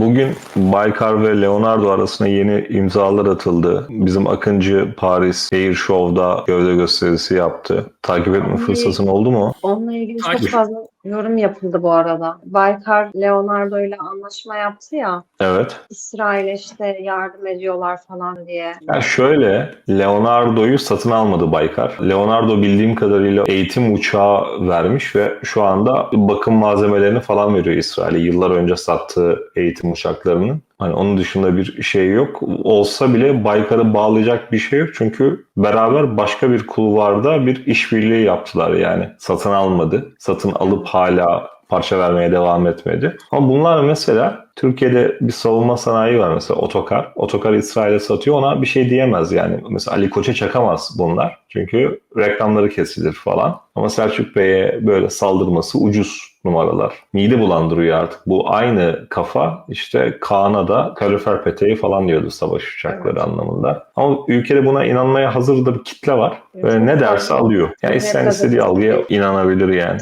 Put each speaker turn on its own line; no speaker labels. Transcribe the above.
Bugün Baykar ve Leonardo arasında yeni imzalar atıldı. Bizim Akıncı Paris Air Show'da gövde gösterisi yaptı. Takip etme fırsatın oldu mu?
Onunla ilgili çok fazla yorum yapıldı bu arada. Baykar Leonardo ile anlaşma yaptı ya.
Evet.
İsrail'e işte yardım ediyorlar falan diye.
Ya şöyle, Leonardo'yu satın almadı Baykar. Leonardo bildiğim kadarıyla eğitim uçağı vermiş ve şu anda bakım malzemelerini falan veriyor İsrail'e. Yıllar önce sattığı eğitim uçaklarının. Hani onun dışında bir şey yok. Olsa bile Baykar'ı bağlayacak bir şey yok. Çünkü beraber başka bir kulvarda bir işbirliği yaptılar yani. Satın almadı. Satın alıp hala parça vermeye devam etmedi. Ama bunlar mesela Türkiye'de bir savunma sanayi var mesela Otokar. Otokar İsrail'e satıyor ona bir şey diyemez yani. Mesela Ali Koç'a çakamaz bunlar. Çünkü reklamları kesilir falan. Ama Selçuk Bey'e böyle saldırması ucuz numaralar. Mide bulandırıyor artık. Bu aynı kafa işte Kaan'a da kalorifer peteği falan diyordu savaş uçakları
Evet.
anlamında. Ama ülkede buna inanmaya hazır da bir kitle var.
Evet,
Ve ne derse alıyor. Yani
Evet,
isteyen istediği algıya inanabilir yani.